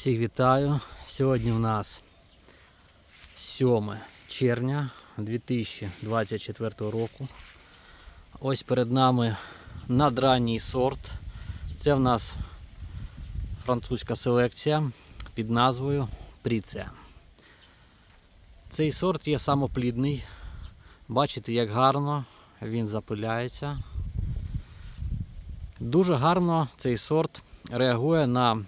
Всіх вітаю. Сьогодні у нас 7 червня 2024 року. Ось перед нами надранній сорт. Це в нас французька селекція під назвою Пріція. Цей сорт є самоплідний. Бачите, як гарно він запиляється. Дуже гарно цей сорт реагує на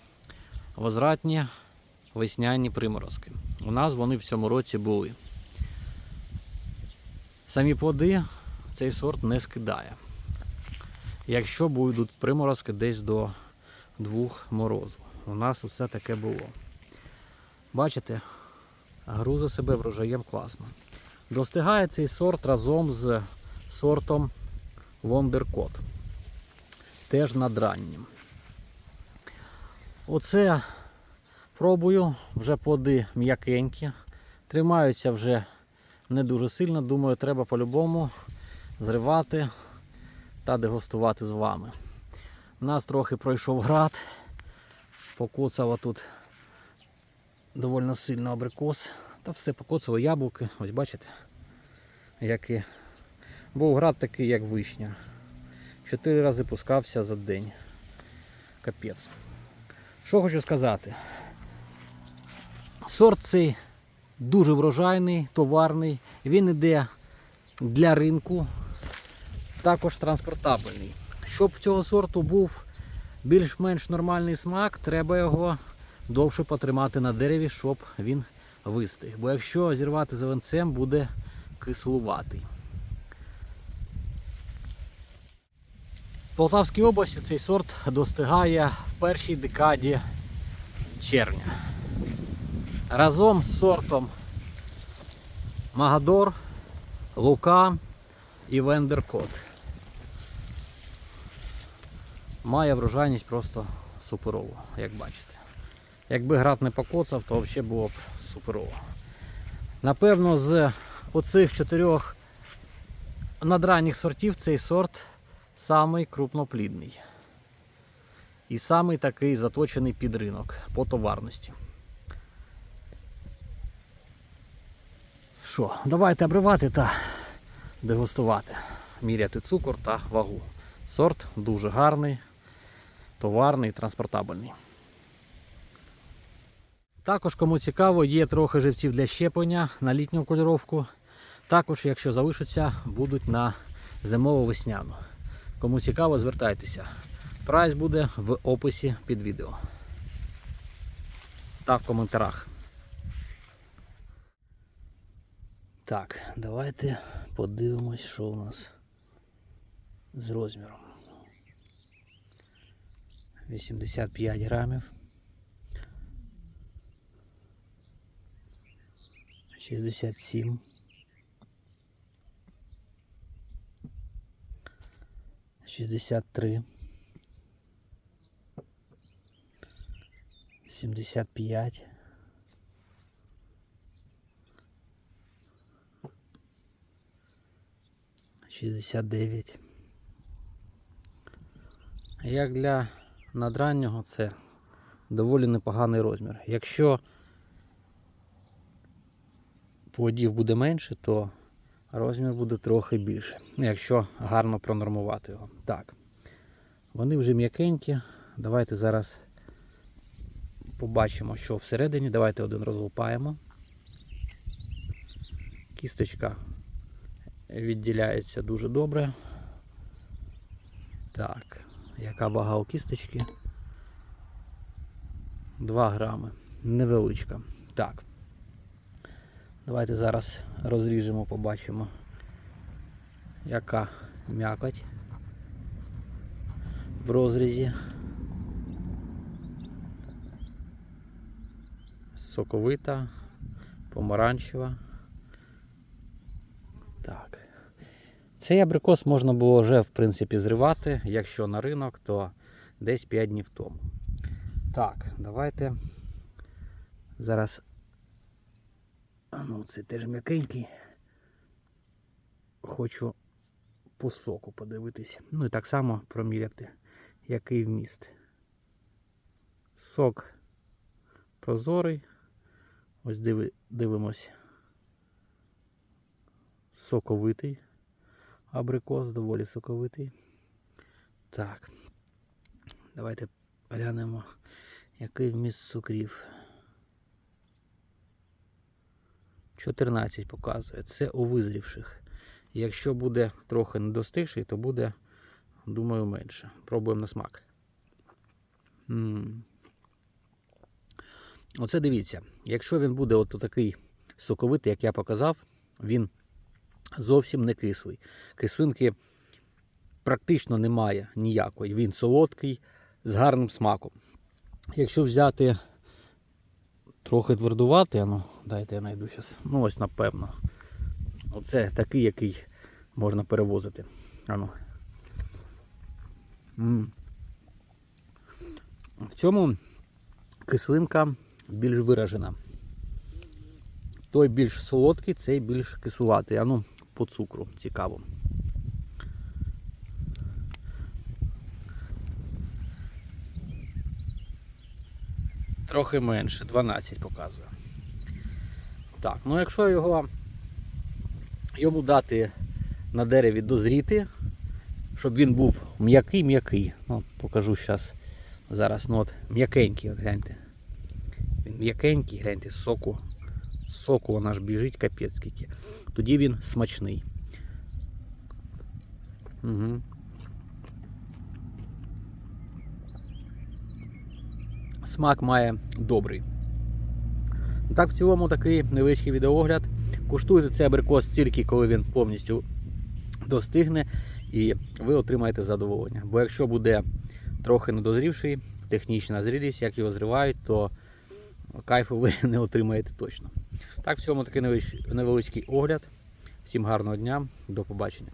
возвратні весняні приморозки. У нас вони в цьому році були. Самі плоди цей сорт не скидає. Якщо будуть приморозки десь до двох морозу. У нас усе таке було. Бачите, грузи себе врожаєм класно. Достигає цей сорт разом з сортом Wondercott. Теж надраннім. Оце пробую, вже плоди м'якенькі, тримаються вже не дуже сильно. Думаю, треба по-любому зривати та дегустувати з вами. У нас трохи пройшов град, покоцало тут доволі сильно абрикос. Та все покоцало яблуки. Ось бачите, які. Був град такий, як вишня. Чотири рази пускався за день. Капець. Що хочу сказати? Сорт цей дуже врожайний, товарний. Він іде для ринку, також транспортабельний. Щоб в цього сорту був більш-менш нормальний смак, треба його довше потримати на дереві, щоб він вистиг. Бо якщо зірвати зеленцем, буде кислуватий. В Полтавській області цей сорт достигає в першій декаді червня. Разом з сортом Магадор, Лука і Вендеркот. Має врожайність просто суперову, як бачите. Якби град не покоцав, то взагалі було б суперово. Напевно, з оцих чотирьох надранніх сортів цей сорт самий крупноплідний. І самий такий заточений під ринок по товарності. Що, давайте обривати та дегустувати, міряти цукор та вагу. Сорт дуже гарний, товарний, транспортабельний. Також, кому цікаво, є трохи живців для щеплення на літню кольоровку. Також, якщо залишаться, будуть на зимово-весняну. Кому цікаво, звертайтеся. Прайс буде в описі під відео. Та в коментарях. Так, давайте подивимось, що у нас з розміром. 85 грамів. 67. Шістдесят три. Сімдесят п'ять. Шістдесят дев'ять. Як для надраннього це доволі непоганий розмір. Якщо плодів буде менше, то розмір буде трохи більше. Якщо гарно пронормувати його. Так. Вони вже м'якенькі. Давайте зараз побачимо, що всередині. Давайте один розлупаємо. Кісточка відділяється дуже добре. Так, яка вага у кісточки? 2 грами. Невеличка. Так. Давайте зараз розріжемо, побачимо, яка м'якоть в розрізі. Соковита, помаранчева. Так. Цей абрикос можна було вже в принципі зривати, якщо на ринок, то десь 5 днів тому. Так, давайте зараз а ну, це теж м'якенький. Хочу по соку подивитись. Ну і так само проміряти, який вміст. Сок прозорий. Ось диви, дивимось. Соковитий. Абрикос доволі соковитий. Так. Давайте глянемо, який вміст цукрів. 14 показує. Це у визрівших. Якщо буде трохи недостигший, то буде, думаю, менше. Пробуємо на смак. м Оце дивіться, якщо він буде от такий соковитий, як я показав, він зовсім не кислий. Кислинки практично немає ніякої. Він солодкий, з гарним смаком. Якщо взяти трохи твердувати, ну, дайте я знайду зараз. Ну ось напевно. Оце такий, який можна перевозити. Ану. В цьому кислинка більш виражена. Той більш солодкий, цей більш кислуватий. Ану, по цукру цікаво. Трохи менше, 12 показує. Так, ну якщо його йому дати на дереві дозріти, щоб він був м'який-м'який. Ну, покажу зараз. Зараз ну от м'якенький, от гляньте. Він м'якенький, гляньте, соку. Соку вона ж біжить капець. Тоді він смачний. Угу. Смак має добрий. Так, в цілому такий невеличкий відеоогляд. Куштуйте цей абрикос тільки коли він повністю достигне, і ви отримаєте задоволення. Бо якщо буде трохи недозрівший, технічна зрілість, як його зривають, то кайфу ви не отримаєте точно. Так, в цьому такий невеличкий огляд. Всім гарного дня, до побачення.